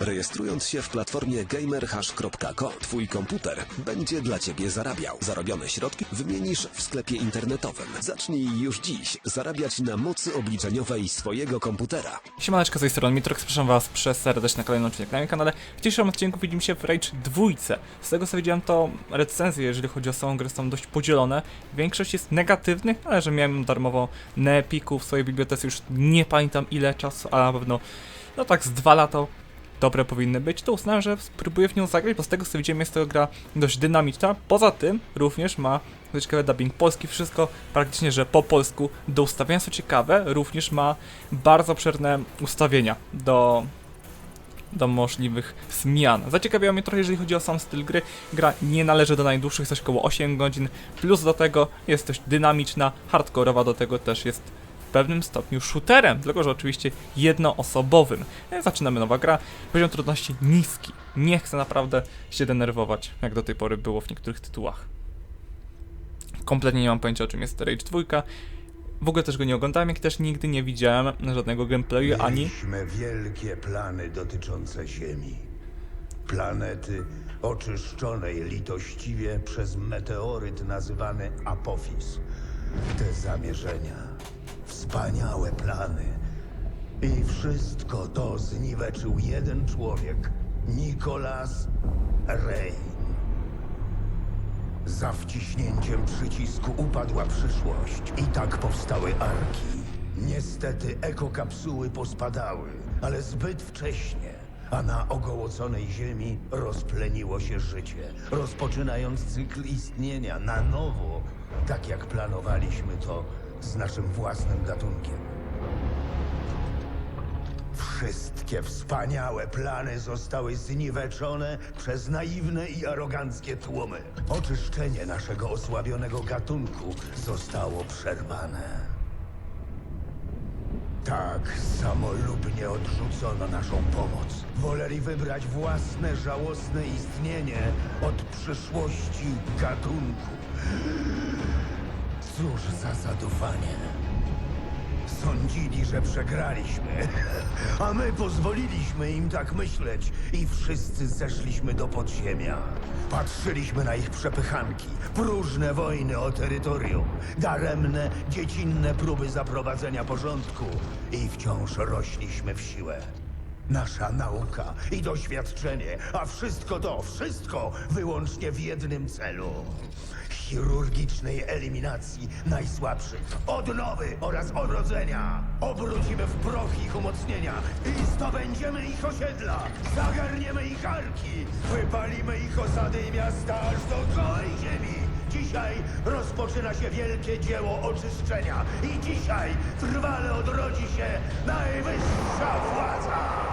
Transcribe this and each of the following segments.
Rejestrując się w platformie gamerhash.co, twój komputer będzie dla ciebie zarabiał. Zarobione środki wymienisz w sklepie internetowym. Zacznij już dziś zarabiać na mocy obliczeniowej swojego komputera. Siemaneczko, z tej strony Mitrox, zapraszam was przez serdecznie na kolejny odcinek na moim kanale. W dzisiejszym odcinku widzimy się w Rage 2. Z tego co widziałem to recenzje, jeżeli chodzi o samą grę, są dość podzielone. Większość jest negatywnych, ale że miałem ją darmowo na Epiku w swojej bibliotece już nie pamiętam ile czasu, ale na pewno no tak z dwa lata dobre powinny być, to uznałem, że spróbuję w nią zagrać, bo z tego co widziałem jest to gra dość dynamiczna. Poza tym również ma dość ciekawy dubbing polski, wszystko praktycznie, że po polsku. Do ustawienia co ciekawe, również ma bardzo obszerne ustawienia do do możliwych zmian. Zaciekawiało mnie trochę, jeżeli chodzi o sam styl gry. Gra nie należy do najdłuższych, coś około 8 godzin, plus do tego jest dość dynamiczna, hardkorowa, do tego też jest pewnym stopniu shooterem, tylko że oczywiście jednoosobowym. E, Zaczynamy nowa gra, poziom trudności niski. Nie chcę naprawdę się denerwować, jak do tej pory było w niektórych tytułach. Kompletnie nie mam pojęcia o czym jest Rage 2. W ogóle też go nie oglądałem, jak też nigdy nie widziałem żadnego gameplayu ani Mieliśmy wielkie plany dotyczące Ziemi. Planety oczyszczonej litościwie przez meteoryt nazywany Apophis. Te zamierzenia, wspaniałe plany. I wszystko to zniweczył jeden człowiek, Nicholas Rain. Za wciśnięciem przycisku upadła przyszłość i tak powstały arki. Niestety ekokapsuły pospadały, ale zbyt wcześnie, a na ogołoconej ziemi rozpleniło się życie, rozpoczynając cykl istnienia na nowo, tak jak planowaliśmy to z naszym własnym gatunkiem. Wszystkie wspaniałe plany zostały zniweczone przez naiwne i aroganckie tłumy. Oczyszczenie naszego osłabionego gatunku zostało przerwane. Tak samolubnie odrzucono naszą pomoc. Woleli wybrać własne żałosne istnienie od przyszłości gatunku. Cóż za zadufanie. Sądzili, że przegraliśmy, a my pozwoliliśmy im tak myśleć i wszyscy zeszliśmy do podziemia. Patrzyliśmy na ich przepychanki, próżne wojny o terytorium, daremne, dziecinne próby zaprowadzenia porządku i wciąż rośliśmy w siłę. Nasza nauka i doświadczenie, a wszystko to, wszystko wyłącznie w jednym celu. Chirurgicznej eliminacji najsłabszych, odnowy oraz odrodzenia. Obrócimy w proch ich umocnienia i zdobędziemy ich osiedla. Zagarniemy ich arki, wypalimy ich osady i miasta aż do całej ziemi. Dzisiaj rozpoczyna się wielkie dzieło oczyszczenia i dzisiaj trwale odrodzi się najwyższa władza.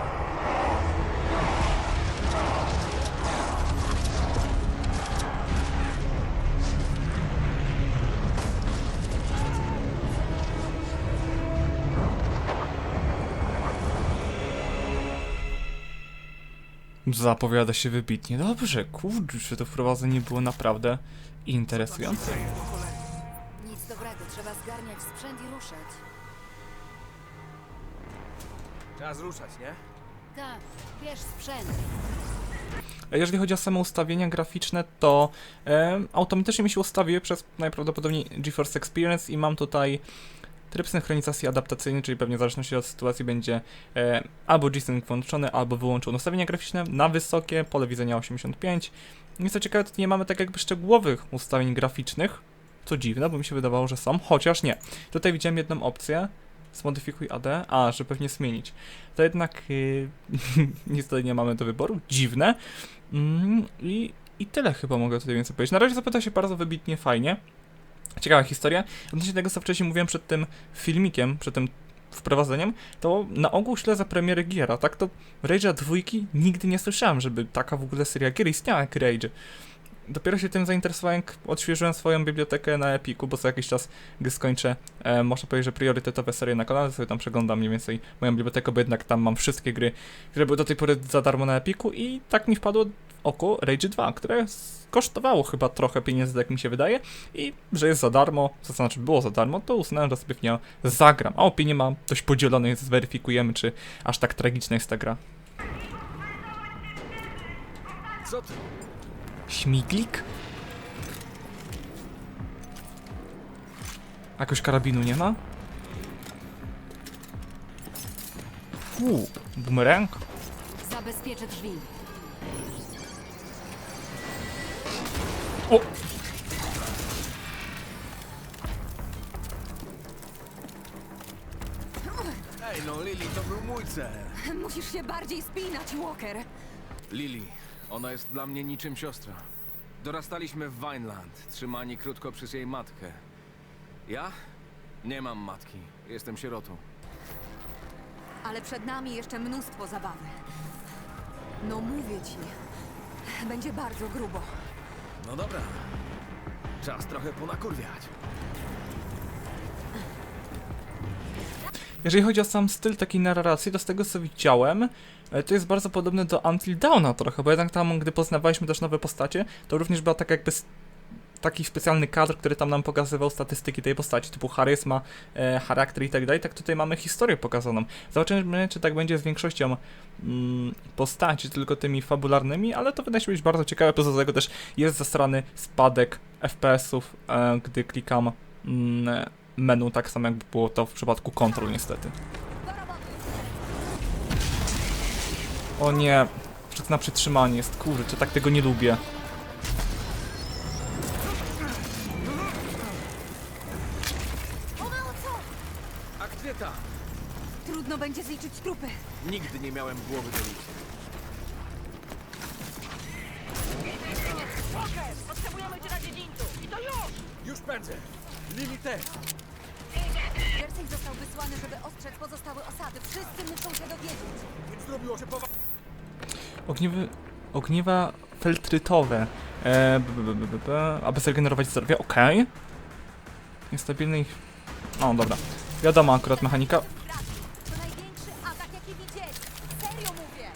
Zapowiada się wybitnie. Dobrze, kurczę, to wprowadzenie było naprawdę interesujące. Nic dobrego, trzeba zgarniać sprzęt i ruszać. Czas ruszać, nie? Tak, bierz sprzęt. A Jeżeli chodzi o same ustawienia graficzne, to e, automatycznie mi się ustawiły przez najprawdopodobniej GeForce Experience i mam tutaj tryb synchronizacji adaptacyjny, czyli pewnie w zależności od sytuacji będzie e, albo G-Sync włączony, albo wyłączone ustawienia graficzne na wysokie, pole widzenia 85. I co ciekawe, to nie mamy tak jakby szczegółowych ustawień graficznych, co dziwne, bo mi się wydawało, że są, chociaż nie. Tutaj widziałem jedną opcję, zmodyfikuj AD, a, że pewnie zmienić. To jednak yy, nie mamy do wyboru, dziwne. Mm, i, I tyle chyba mogę tutaj więcej powiedzieć. Na razie zapyta się bardzo wybitnie, fajnie. Ciekawa historia. Odnośnie tego, co wcześniej mówiłem przed tym filmikiem, przed tym wprowadzeniem, to na ogół śledzę premiery giera, tak? To Rage'a dwójki nigdy nie słyszałem, żeby taka w ogóle seria gier istniała jak Rage. Dopiero się tym zainteresowałem, odświeżyłem swoją bibliotekę na Epiku, bo co jakiś czas, gdy skończę, e, można powiedzieć, że priorytetowe serie na kanale, sobie tam przeglądam mniej więcej moją bibliotekę, bo jednak tam mam wszystkie gry, które były do tej pory za darmo na Epiku i tak mi wpadło oko Rage 2, które kosztowało chyba trochę pieniędzy, jak mi się wydaje i że jest za darmo, to znaczy było za darmo, to uznałem, że sobie w nią zagram, a opinie mam dość podzielone, więc zweryfikujemy, czy aż tak tragiczna jest ta gra. Co ty? Śmiglik? Jakoś karabinu nie ma? Fuu, bumerang? Zabezpieczę drzwi. O! Ej, no Lily, to był mój cel. Musisz się bardziej spinać, Walker. Lily, ona jest dla mnie niczym siostra. Dorastaliśmy w Vineland, trzymani krótko przez jej matkę. Ja? Nie mam matki. Jestem sierotą. Ale przed nami jeszcze mnóstwo zabawy. No mówię ci. Będzie bardzo grubo. No dobra. Czas trochę ponakurwiać. Jeżeli chodzi o sam styl takiej narracji, to z tego co widziałem, e, to jest bardzo podobne do Until Dawna trochę, bo jednak tam, gdy poznawaliśmy też nowe postacie, to również była tak jakby taki specjalny kadr, który tam nam pokazywał statystyki tej postaci, typu charyzma, e, charakter i tak dalej, tak tutaj mamy historię pokazaną. Zobaczymy, czy tak będzie z większością mm, postaci, tylko tymi fabularnymi, ale to wydaje się być bardzo ciekawe, poza tego też jest zastrany spadek FPS-ów, e, gdy klikam mm, menu, tak samo jak było to w przypadku Control niestety. O nie, na przytrzymanie jest, kurczę, tak tego nie lubię. Będzie zliczyć trupy. Nigdy nie miałem głowy do liczby. Potrzebujemy cię na dziedzińcu! I to już! Już pędzę! Lily też! Jersey został wysłany, żeby ostrzec pozostałe osady. Wszyscy muszą się dowiedzieć. Więc zrobiło się powa... Ogniewy, ogniewa feltrytowe, e, b, b, b, b, b, aby zregenerować zdrowie, okej. Niestabilny ich... O, dobra. Wiadomo akurat mechanika. To widzieli. Serio mówię.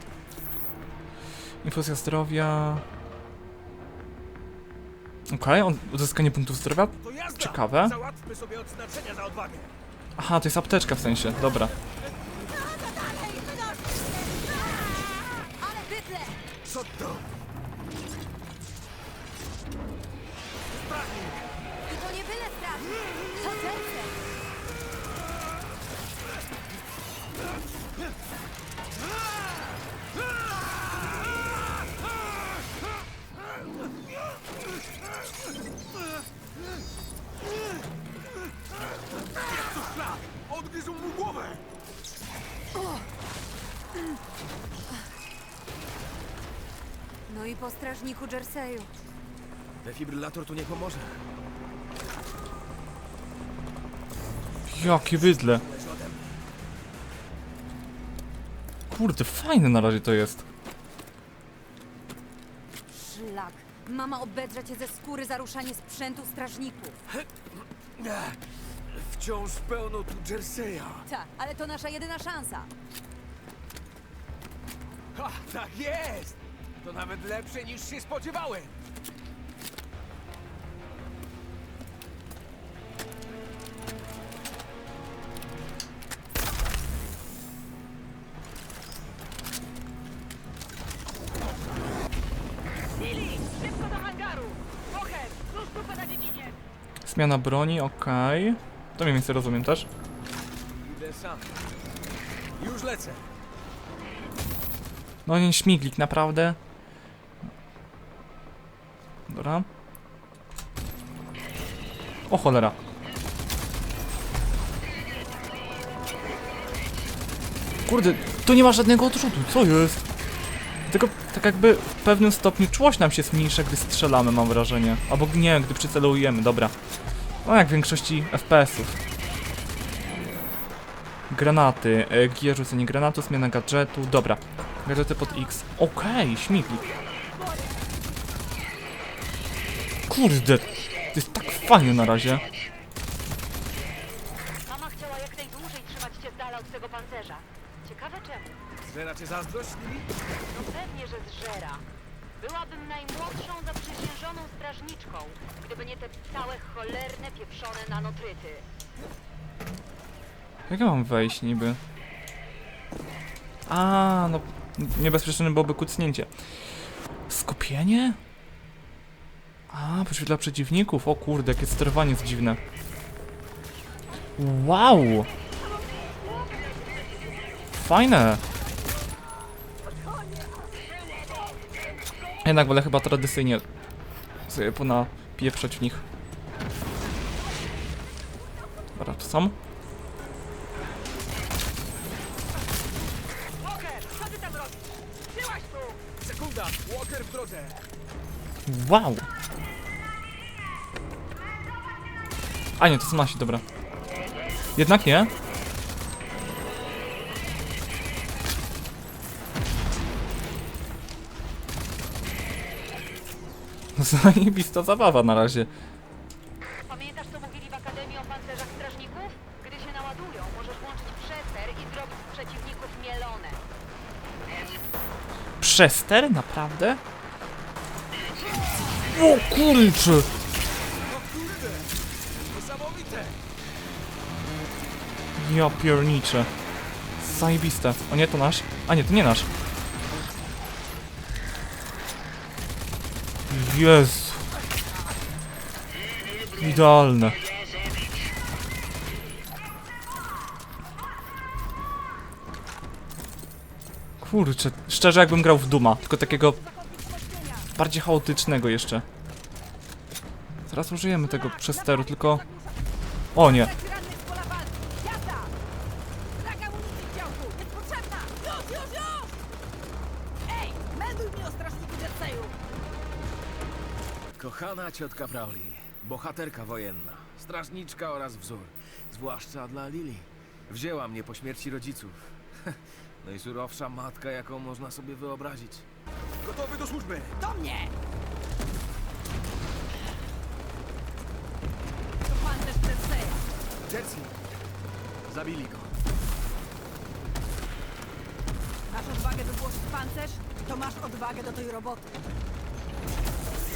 Infuzja zdrowia... Okej, on- uzyskanie punktów zdrowia. To jazda! Ciekawe. Załatwmy sobie odznaczenia za odwagę! Aha, to jest apteczka w sensie, dobra. Ale bydle! Co to? I to nie byle strażnik. To Jersey. No i po strażniku Jerseyu. Defibrylator tu nie pomoże. Jakie bydle. Kurde, fajne na razie to jest. Szlak. Mama obedrze cię ze skóry za ruszanie sprzętu strażników. Wciąż pełno tu Jerseya. Tak, ale to nasza jedyna szansa. Ha, tak jest! To nawet lepsze niż się spodziewałem! Billy! Szybko do hangaru! Bocher! Rusz grupę na dziedzinie! Zmiana broni, okej. To mniej więcej rozumiem też. Idę sam. Już lecę. No nie śmiglik, naprawdę. Dobra. O cholera. Kurde, tu nie ma żadnego odrzutu, co jest? Tylko tak jakby w pewnym stopniu czułość nam się zmniejsza, gdy strzelamy, mam wrażenie. Albo nie, gdy przycelujemy, dobra. No jak w większości FPS-ów. Granaty, e, G rzucenie granatu, zmiana gadżetu, dobra. Gadżety pod X. Okej, śmiglik. Kurde, to jest tak fajnie na razie. Mama chciała jak najdłużej trzymać cię z dala od tego pancerza. Ciekawe czemu? Zżera cię zazdrość? No pewnie, że zżera. Byłabym najmłodszą zaprzysiężoną strażniczką, gdyby nie te całe cholerne, pieprzone nanotryty. Jak ja mam wejść niby? A, no niebezpieczne byłoby kucnięcie. Skupienie? A, wyświetla przeciwników. O kurde, jakie sterowanie jest dziwne. Wow! Fajne! Jednak wolę chyba tradycyjnie sobie ponapieprzeć w nich. Dobra, to są? Wow! A nie, to są nasi, dobra. Jednak nie. Zajebista zabawa na razie. Pamiętasz, co mówili w Akademii o pancerzach strażników? Gdy się naładują, możesz włączyć przester i zrobić z przeciwników mielone. Przester? Naprawdę? O kurczę! Ja pierniczę. Zajebiste. O nie, to nasz? A nie, to nie nasz. Jezu. Idealne. Kurczę, szczerze jakbym grał w Duma, tylko takiego bardziej chaotycznego jeszcze. Zaraz użyjemy tego przesteru, tylko... O nie. Rannych z pola walki! Jazda! Brak amunicji w działku! Jest potrzebna! Już, już, już! Ej, melduj mi o Jerseyu! Kochana ciotka Crowley, bohaterka wojenna, strażniczka oraz wzór, zwłaszcza dla Lily. Wzięła mnie po śmierci rodziców. Najsurowsza matka, jaką można sobie wyobrazić. Gotowy do służby! Do mnie! To pancerz Jerseya! Jersey! Zabili go. Masz odwagę wypłościć pancerz? To masz odwagę do tej roboty.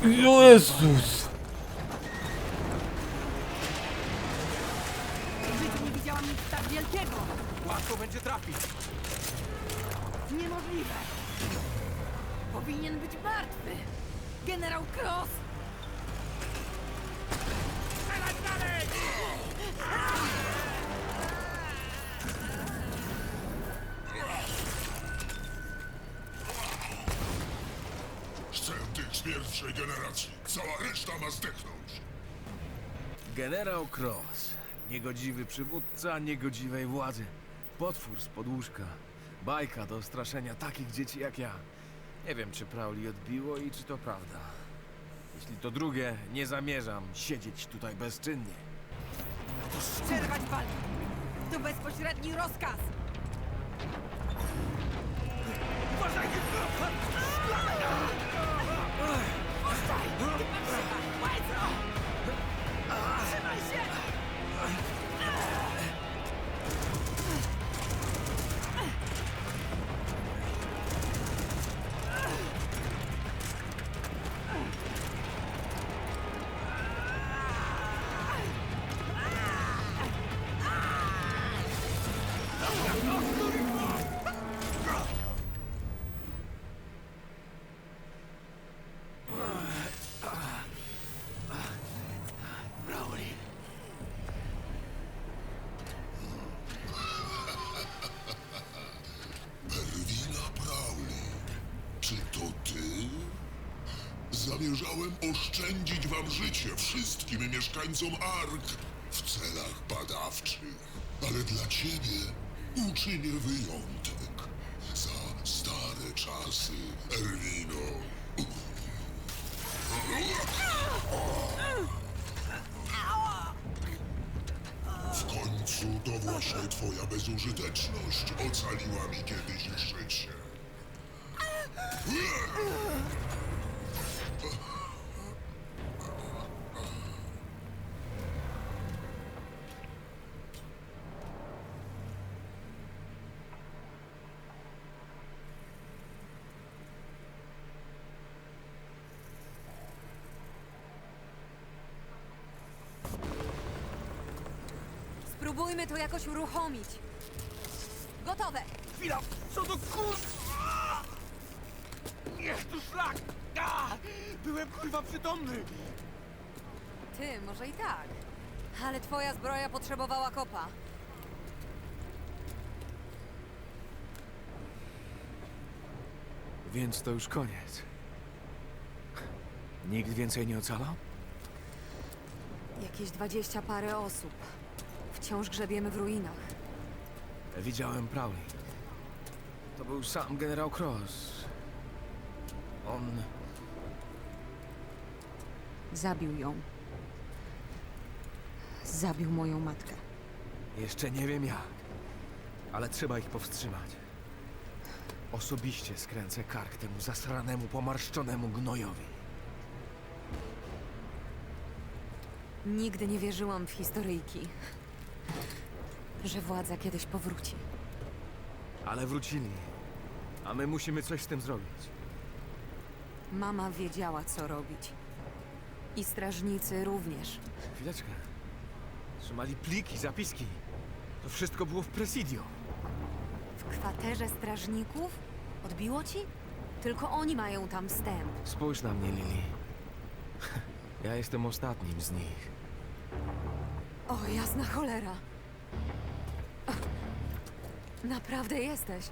Jezus! W życiu nie widziałam nic tak wielkiego! Łatwo będzie trafić. Niemożliwe! Powinien być martwy! Generał Cross! Pierwszej generacji. Cała reszta ma zdechnąć. Generał Cross. Niegodziwy przywódca niegodziwej władzy. Potwór z podłóżka. Bajka do straszenia takich dzieci jak ja. Nie wiem, czy Prauli odbiło i czy to prawda. Jeśli to drugie, nie zamierzam siedzieć tutaj bezczynnie. Przerwać walkę! To bezpośredni rozkaz! Puszczaj! Zamierzałem oszczędzić wam życie wszystkim mieszkańcom Ark w celach badawczych. Ale dla ciebie uczynię wyjątek. Za stare czasy, Erwino. W końcu to właśnie twoja bezużyteczność ocaliła mi kiedyś życie. To jakoś uruchomić. Gotowe! Chwila! Co to kur... Jest tu szlak! A! Byłem kurwa przytomny! Ty, może i tak. Ale twoja zbroja potrzebowała kopa. Więc to już koniec. Nikt więcej nie ocalał? Jakieś dwadzieścia parę osób. Wciąż grzebiemy w ruinach. Widziałem Prowley. To był sam generał Cross. On... Zabił ją. Zabił moją matkę. Jeszcze nie wiem jak, ale trzeba ich powstrzymać. Osobiście skręcę kark temu zasranemu, pomarszczonemu gnojowi. Nigdy nie wierzyłam w historyjki. Że władza kiedyś powróci. Ale wrócili, a my musimy coś z tym zrobić. Mama wiedziała, co robić. I strażnicy również. Chwileczkę. Trzymali pliki, zapiski. To wszystko było w Presidio. W kwaterze strażników? Odbiło ci? Tylko oni mają tam wstęp. Spójrz na mnie, Lili. Ja jestem ostatnim z nich. O, jasna cholera. Naprawdę jesteś.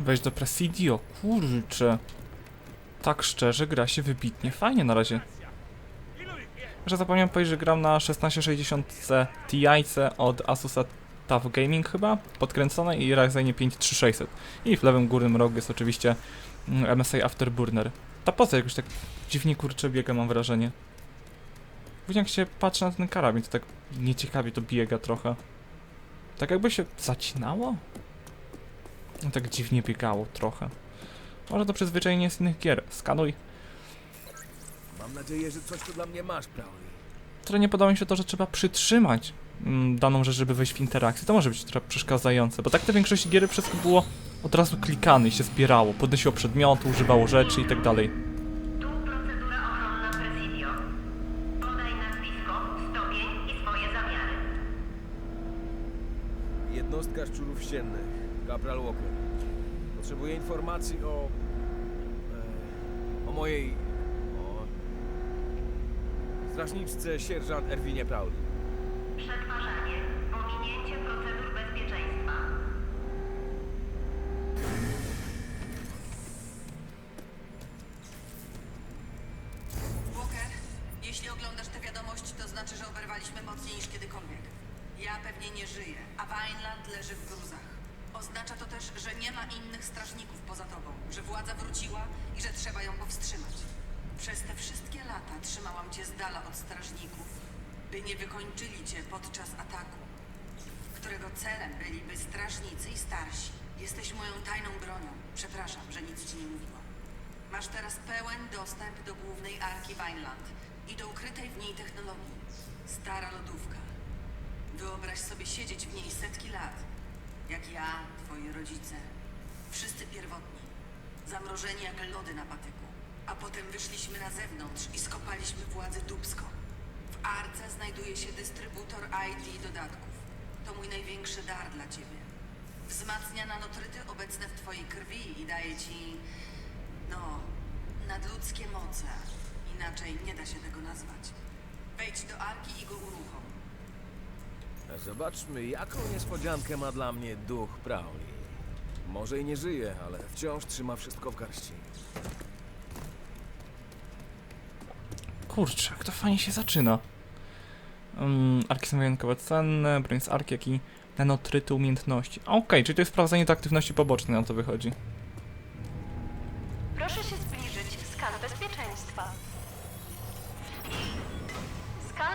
Weź do Presidio, kurczę. Tak szczerze, gra się wybitnie fajnie na razie. Że zapomniałem powiedzieć, że gram na 1660 Ti od Asusa TUF Gaming chyba, podkręcone i Ryzenie 5 3600. I w lewym górnym rogu jest oczywiście mm, MSI Afterburner. Ta postać jakoś tak dziwnie kurczę biega mam wrażenie. Później jak się patrzy na ten karabin, to tak nieciekawie to biega trochę. Tak jakby się zacinało? No tak dziwnie biegało trochę. Może to przyzwyczajenie z innych gier. Skanuj. Mam nadzieję, że coś tu dla mnie masz, Prowley. Które nie podoba mi się to, że trzeba przytrzymać mm, daną rzecz, żeby wejść w interakcję. To może być trochę przeszkadzające, bo tak to większość gier wszystko było od razu klikane i się zbierało. Podnosiło przedmioty, używało rzeczy i tak dalej. Tu procedura ochronna Presidio. Podaj nazwisko, stopień i swoje zamiary. Jednostka szczurów ściennych, Kapral Walker. Potrzebuję informacji o... E, o mojej... o... strażniczce sierżant Erwinie Prowley. Przetwarzanie. Pominięcie procedur bezpieczeństwa. Znaczy, że oberwaliśmy mocniej niż kiedykolwiek. Ja pewnie nie żyję, a Vineland leży w gruzach. Oznacza to też, że nie ma innych strażników poza tobą, że władza wróciła i że trzeba ją powstrzymać. Przez te wszystkie lata trzymałam cię z dala od strażników, by nie wykończyli cię podczas ataku, którego celem byliby strażnicy i starsi. Jesteś moją tajną bronią. Przepraszam, że nic ci nie mówiłam. Masz teraz pełen dostęp do głównej arki Vineland i do ukrytej w niej technologii. Stara lodówka. Wyobraź sobie siedzieć w niej setki lat. Jak ja, twoi rodzice. Wszyscy pierwotni. Zamrożeni jak lody na patyku. A potem wyszliśmy na zewnątrz i skopaliśmy władzę dubską. W arce znajduje się dystrybutor ID dodatków. To mój największy dar dla ciebie. Wzmacnia nanotryty obecne w twojej krwi i daje ci no, nadludzkie moce. Inaczej nie da się tego nazwać. Wejdź do arki i go uruchom. Zobaczmy, jaką niespodziankę ma dla mnie duch Prowley. Może i nie żyje, ale wciąż trzyma wszystko w garści. Kurczę, jak to fajnie się zaczyna. Um, arki są wyjątkowo cenne, broń z arki, jak i nanotryty umiejętności. Okej, czyli to jest sprawdzenie do aktywności pobocznej, na to wychodzi. Proszę się zbliżyć. Skan bezpieczeństwa.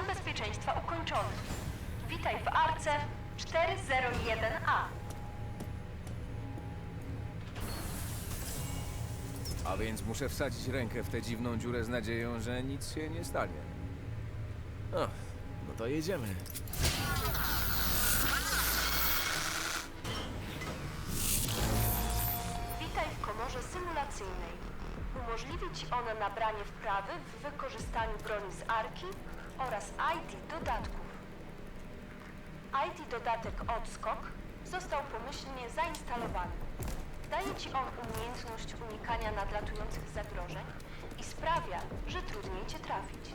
Skan bezpieczeństwa ukończony. Witaj w arce 401A. A więc muszę wsadzić rękę w tę dziwną dziurę z nadzieją, że nic się nie stanie. O, no to jedziemy. Witaj w komorze symulacyjnej. Umożliwi Ci ona nabranie wprawy w wykorzystaniu broni z arki oraz ID dodatków. ID dodatek odskok został pomyślnie zainstalowany. Daje ci on umiejętność unikania nadlatujących zagrożeń i sprawia, że trudniej cię trafić.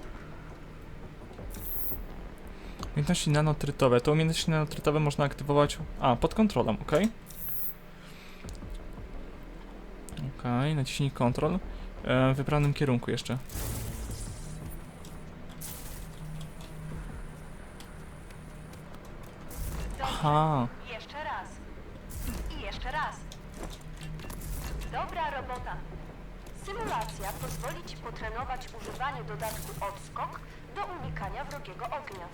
Umiejętności nanotrytowe. Te umiejętności nanotrytowe można aktywować... A, pod kontrolą, ok. Ok, naciśnij kontrol. E, w wybranym kierunku jeszcze. Aha. Jeszcze raz. I jeszcze raz. Dobra robota. Symulacja pozwoli ci potrenować używanie dodatku odskok do unikania wrogiego ognia.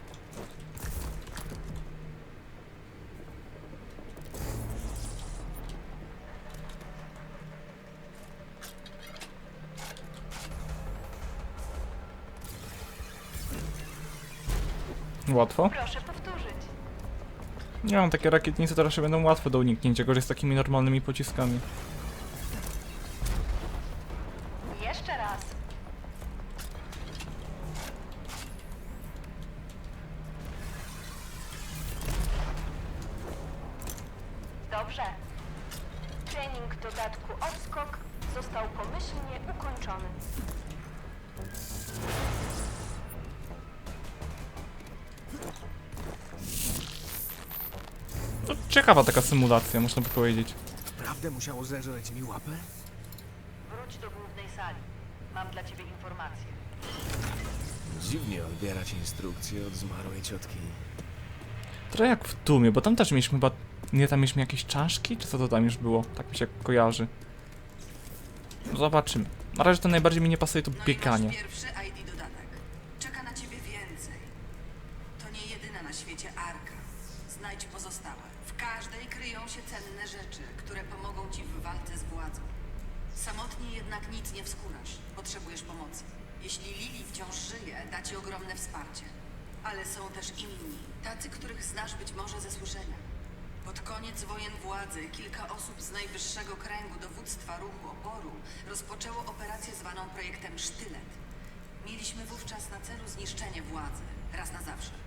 Łatwo. Proszę. Nie mam takie rakietnice, to raczej będą łatwe do uniknięcia, gorzej z takimi normalnymi pociskami. Symulacja, można by powiedzieć. Naprawdę musiało zeżreć mi łapę? Wróć do głównej sali. Mam dla ciebie informacje. Dziwnie odbierać instrukcje od zmarłej ciotki. Trochę jak w Dumie, bo tam też mieliśmy chyba... Nie, tam mieliśmy jakieś czaszki, czy co to tam już było? Tak mi się kojarzy. Zobaczymy. Na razie to najbardziej mi nie pasuje to No bieganie. pierwszy kryją się cenne rzeczy, które pomogą ci w walce z władzą. Samotnie jednak nic nie wskórasz. Potrzebujesz pomocy. Jeśli Lili wciąż żyje, da ci ogromne wsparcie. Ale są też inni, tacy, których znasz być może ze słyszenia. Pod koniec wojen władzy kilka osób z najwyższego kręgu dowództwa ruchu oporu rozpoczęło operację zwaną projektem Sztylet. Mieliśmy wówczas na celu zniszczenie władzy, raz na zawsze.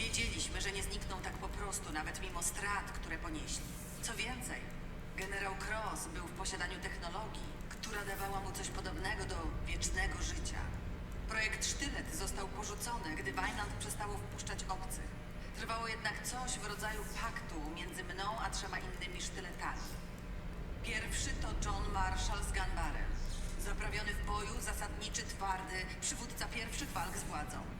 Wiedzieliśmy, że nie znikną tak po prostu, nawet mimo strat, które ponieśli. Co więcej, generał Cross był w posiadaniu technologii, która dawała mu coś podobnego do wiecznego życia. Projekt Sztylet został porzucony, gdy Weinland przestało wpuszczać obcych. Trwało jednak coś w rodzaju paktu między mną a trzema innymi sztyletami. Pierwszy to John Marshall z Ganbarem. Zaprawiony w boju, zasadniczy, twardy, przywódca pierwszych walk z władzą.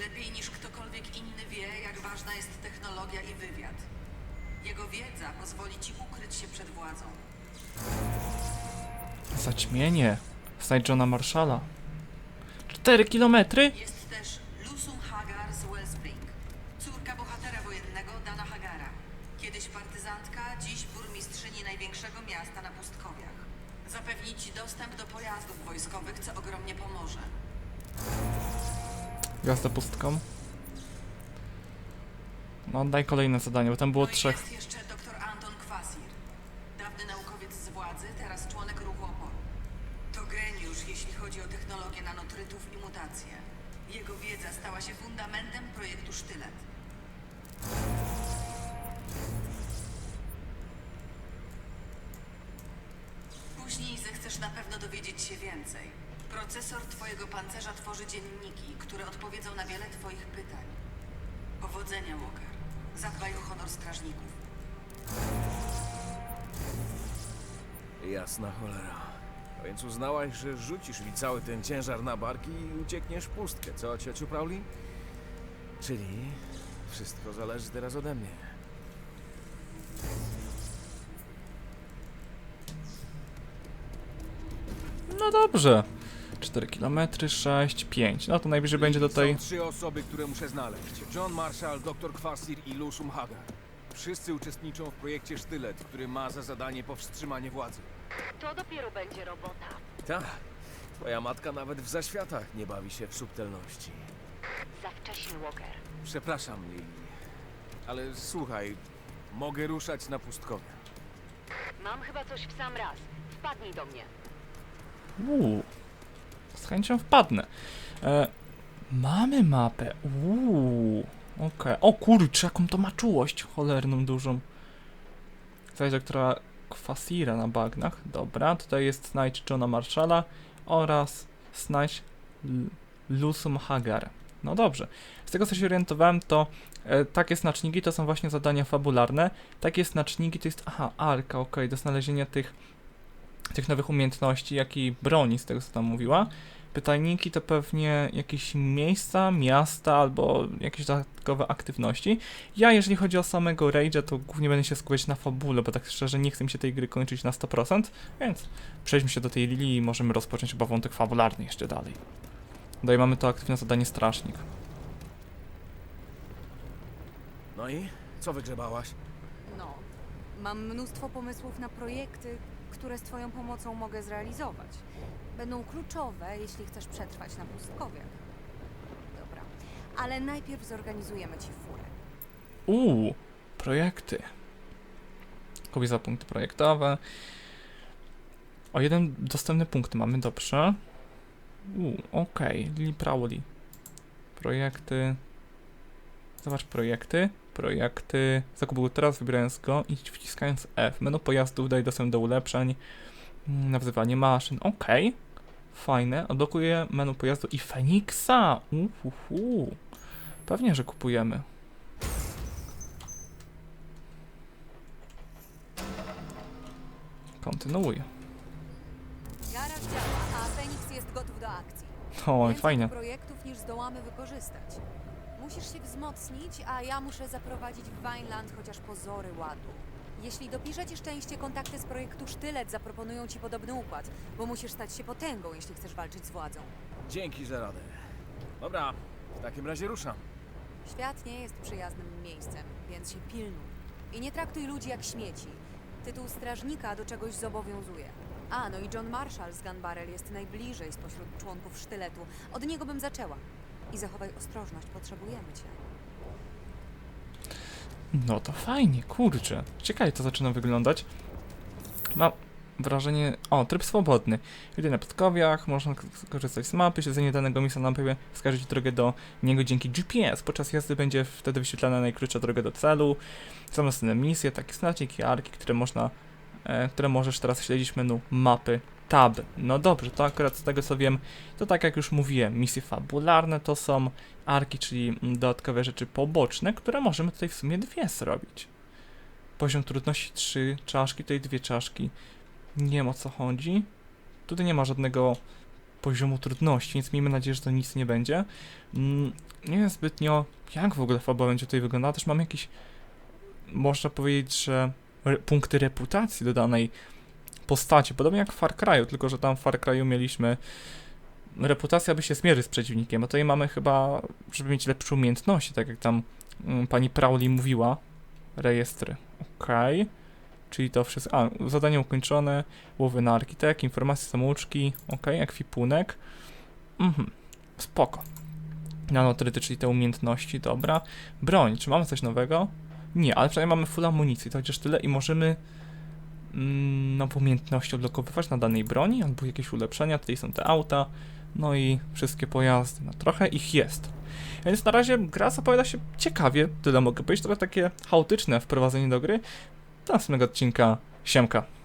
Lepiej niż ktokolwiek inny wie, jak ważna jest technologia i wywiad. Jego wiedza pozwoli ci ukryć się przed władzą. Zaćmienie. Znajdź Johna Marshalla. 4 kilometry? Jest też Lusum Hagar z Wellspring, córka bohatera wojennego Dana Hagara. Kiedyś partyzantka, dziś burmistrzyni największego miasta na pustkowiach. Zapewni ci dostęp do pojazdów wojskowych, co ogromnie pomoże. Gwiazda pustką. No daj kolejne zadanie, bo tam było no trzech. jest jeszcze dr Anton Kwasir. Dawny naukowiec z władzy, teraz członek ruchu oporu. To geniusz, jeśli chodzi o technologię nanotrytów i mutacje. Jego wiedza stała się fundamentem projektu Sztylet. Później zechcesz na pewno dowiedzieć się więcej. Procesor twojego pancerza tworzy dzienniki, które odpowiedzą na wiele twoich pytań. Powodzenia, Walker. Zadbaj o honor strażników. Jasna cholera. A Więc uznałaś, że rzucisz mi cały ten ciężar na barki i uciekniesz w pustkę, co, ciociu Pauli? Czyli wszystko zależy teraz ode mnie. No dobrze. 4 km, 6, 5. No to najbliżej będzie do tej. Są trzy osoby, które muszę znaleźć. John Marshall, dr Kwasir i Lusum Hagar. Wszyscy uczestniczą w projekcie Sztylet, który ma za zadanie powstrzymanie władzy. To dopiero będzie robota. Tak, twoja matka nawet w zaświatach nie bawi się w subtelności. Za wcześnie, Walker. Przepraszam, Lili. Ale słuchaj, mogę ruszać na pustkowia. Mam chyba coś w sam raz. Wpadnij do mnie. Uuu. Z chęcią wpadnę. E, mamy mapę. Uuu. Okej. O kurczę, jaką to ma czułość cholerną dużą. Zaś doktora Kwasira na bagnach. Dobra, tutaj jest znajdź Johna Marshalla oraz znajdź L- Lusum Hagar. No dobrze. Z tego co się orientowałem, to e, takie znaczniki to są właśnie zadania fabularne. Takie znaczniki to jest, aha, arka, okej, do znalezienia tych, tych nowych umiejętności, jak i broni, z tego co tam mówiła. Pytajniki to pewnie jakieś miejsca, miasta albo jakieś dodatkowe aktywności. Ja, jeżeli chodzi o samego Rage'a, to głównie będę się skupiać na fabule, bo tak szczerze nie chce mi się tej gry kończyć na 100%, więc przejdźmy się do tej Lili i możemy rozpocząć chyba wątek fabularny jeszcze dalej. Dalej mamy to aktywne zadanie Strażnik. No i? Co wygrzebałaś? No, mam mnóstwo pomysłów na projekty, które z Twoją pomocą mogę zrealizować. Będą kluczowe, jeśli chcesz przetrwać na pustkowiach. Dobra, ale najpierw zorganizujemy Ci furę. Uuu, projekty. Kupię za punkty projektowe. O jeden dostępny punkt mamy, dobrze. Uuu, okej, Lili Prowley. Projekty. Zobacz projekty. Projekty. Zakupił teraz, wybierając go i wciskając F. Menu pojazdów daje dostęp do ulepszeń. Mm, Na wzywanie maszyn. Okej. Fajne. Odblokuję menu pojazdu i Feniksa. Uhuhu. Pewnie, że kupujemy. Kontynuuję. Garaż działa, a Feniks jest gotów do akcji. Oj, fajnie. projektów niż zdołamy wykorzystać. Musisz się wzmocnić, a ja muszę zaprowadzić w Vineland chociaż pozory ładu. Jeśli dopiszę ci szczęście, kontakty z projektu Sztylet zaproponują ci podobny układ, bo musisz stać się potęgą, jeśli chcesz walczyć z władzą. Dzięki za radę. Dobra, w takim razie ruszam. Świat nie jest przyjaznym miejscem, więc się pilnuj. I nie traktuj ludzi jak śmieci. Tytuł strażnika do czegoś zobowiązuje. A, no i John Marshall z Gun Barrel jest najbliżej spośród członków sztyletu. Od niego bym zaczęła. I zachowaj ostrożność, potrzebujemy cię. No to fajnie, kurczę. Ciekawie to zaczyna wyglądać. Mam wrażenie... O, tryb swobodny. Jedynie na podkowiach, można korzystać z mapy, śledzenie danego miejsca na mapie wskaże ci drogę do niego dzięki GPS. Podczas jazdy będzie wtedy wyświetlana najkrótsza droga do celu. Są następne misje, takie znaczniki, arki, które można... E, które możesz teraz śledzić menu mapy tab. No dobrze, to akurat z tego co wiem, to tak jak już mówiłem, misje fabularne to są arki, czyli dodatkowe rzeczy poboczne, które możemy tutaj w sumie dwie zrobić. Poziom trudności 3 czaszki, tutaj dwie czaszki. Nie wiem o co chodzi. Tutaj nie ma żadnego poziomu trudności, więc miejmy nadzieję, że to nic nie będzie. Mm, Nie wiem zbytnio, jak w ogóle fabuła będzie tutaj wyglądała. Też mam jakieś, można powiedzieć, że punkty reputacji do danej postaci. Podobnie jak w Far Cry'u, tylko że tam w Far Cry'u mieliśmy reputacja, by się zmierzyć z przeciwnikiem, a tutaj mamy chyba, żeby mieć lepsze umiejętności, tak jak tam mm, pani Prowley mówiła. Rejestry. Okej. Czyli to wszystko. A, zadanie ukończone. Łowy na architek, informacje samouczki. Okej, ekwipunek. Mhm. Spoko. Nanotryty, czyli te umiejętności, dobra. Broń, czy mamy coś nowego? Nie, ale przynajmniej mamy full amunicji, to chociaż tyle i możemy mm, nowe umiejętności odblokowywać na danej broni, albo jakieś ulepszenia. Tutaj są te auta, no i wszystkie pojazdy. No trochę ich jest. Więc na razie gra zapowiada się ciekawie, tyle mogę powiedzieć. Trochę takie chaotyczne wprowadzenie do gry. Do następnego odcinka. Siemka.